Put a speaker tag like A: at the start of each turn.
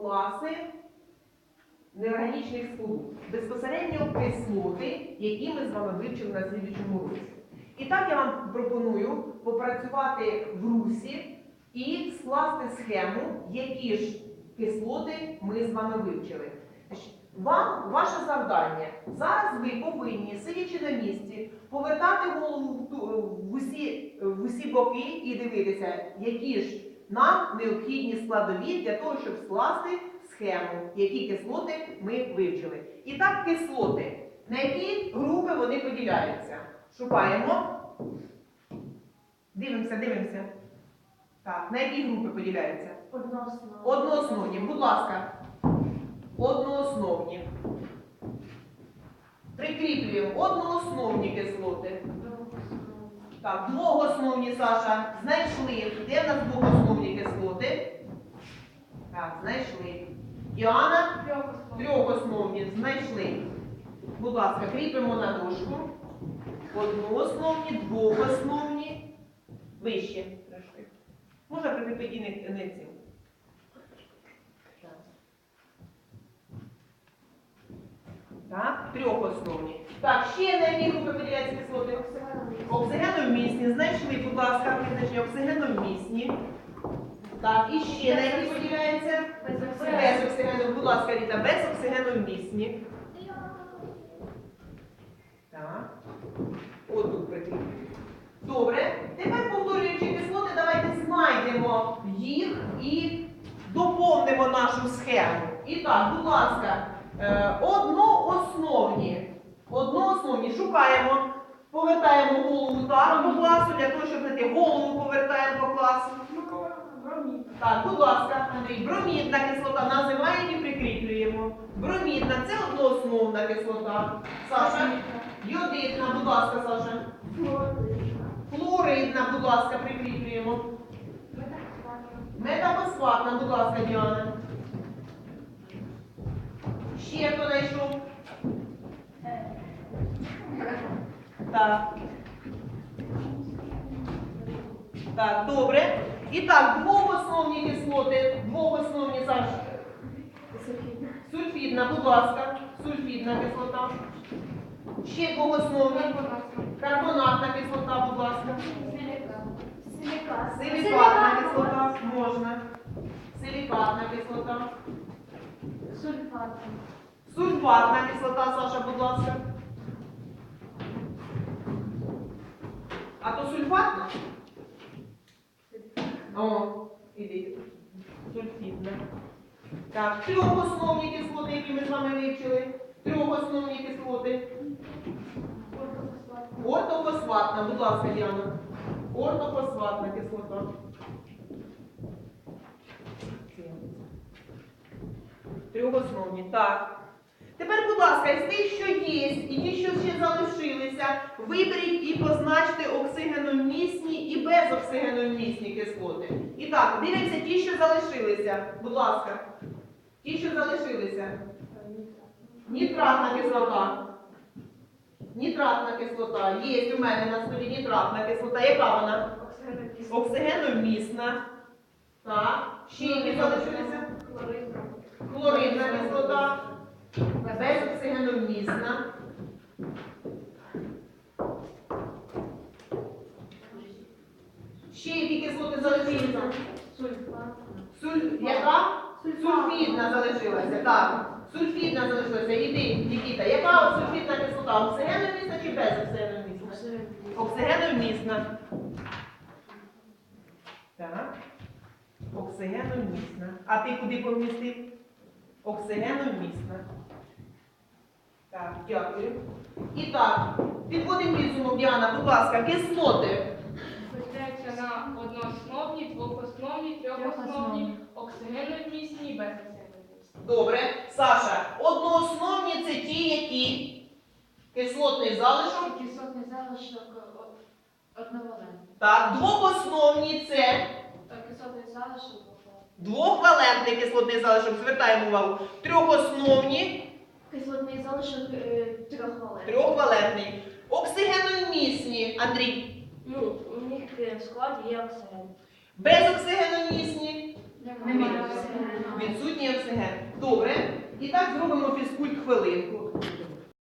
A: класи неорганічних сполук. Безпосередньо кислоти, які ми з вами вивчили на слідчому році. І так я вам пропоную попрацювати в русі і скласти схему, які ж кислоти ми з вами вивчили. Вам ваше завдання. Зараз ви повинні, сидячи на місці, повертати голову в, усі, в усі боки і дивитися, які ж нам необхідні складові для того, щоб скласти схему, які кислоти ми вивчили. І так, кислоти. На які групи вони поділяються? Шукаємо. Дивимося, дивимося. Так, на які групи поділяються?
B: Односно.
A: Одноосновні, будь ласка. Одноосновні. Прикріплюємо одноосновні кислоти. Так, двохосновні, Саша, знайшли. Де в нас двохосновні кислоти? Так, знайшли. Діана, трьохосновні, знайшли. Будь ласка, кріпимо на дошку. Одноосновні, двохосновні. Вище трошки. Можна прикріпити не, цим. Так. Трьохосновні. Так, ще на які групи поділяються кислоти? Оксигеновмісні, знайшли, будь ласка, визначення оксигеновмісні. Так, і ще на які поділяються? Без оксигену, будь ласка, Ріта, без оксигеновмісні. Так. Отут прикріплюємо. Добре. Тепер повторюючи кислоти, давайте знайдемо їх і доповнимо нашу схему. І так, будь ласка, е, одноосновні. Одноосновні шукаємо. Повертаємо голову так по класу, для того, щоб знайти голову повертаємо по класу. Так, будь ласка, Андрій, бромідна кислота називаємо і прикріплюємо. Бромідна це одноосновна кислота. Саша, йодитна, будь ласка, Саша. Хлоридна, будь ласка, прикріплюємо. Метафосфатна, будь ласка, Діана. Ще хто знайшов? Так. Так, добре. І так, двохосновні кислоти, двохосновні Саша. Сульфідна, будь ласка, сульфідна кислота. Ще двохосновні. Карбонатна кислота, будь ласка. Силікатна кислота можна. Силікатна кислота. Сульфатна кислота, Саша, будь ласка. А то сульфатна? О, іди. Сульфідна. Так, трьохосновні кислоти, які ми з вами вивчили. Трьохосновні кислоти. Ортофосфатна, будь ласка, Діана. Ортофосфатна кислота. Трьохосновні. Так. Тепер, будь ласка, з тих, що є, і ті, що ще залишилися, виберіть і позначте оксигеномісні і безоксигеномісні кислоти. І так, дивимося ті, що залишилися. Будь ласка. Ті, що залишилися. Нітратна кислота. Нітратна кислота. Є у мене на столі нітратна кислота. Яка вона? Оксигеновмісна. Так. Ще які залишилися? Хлоридна кислота. Безоксигеновмісна. Кислоти. Яка? Сульфідна залишилася. Так. Сульфідна залишилася. Іди, Нікіта. Яка от сульфідна кислота? Оксигеновмісна чи безоксигеновмісна? Оксигеновмісна. Так. Оксигеновмісна. А ти куди помістив? Оксигеновмісна. Так, дякую. І так, підводимо підсумок, Діана, будь ласка, кислоти.
C: Поділяються на двохосновні, трьохосновні, оксигеновмісні і безоксигеновмісні.
A: Добре. Саша, одноосновні це ті, які кислотний залишок.
B: Кислотний залишок о- одновалентний.
A: Так, двохосновні це
B: Е, Кислотний залишок
A: двохвалентний кислотний залишок. Звертаємо увагу. Трьохосновні,
B: Кислотний залишок е, трьохвалентний.
A: трьохвалентний. Оксигеновмісні, Андрій.
B: Ну, у них е, в складі є оксиген.
A: Безоксигеновмісні.
B: Немає.
A: Відсутній оксиген. Добре. І так зробимо фізкульт хвилинку.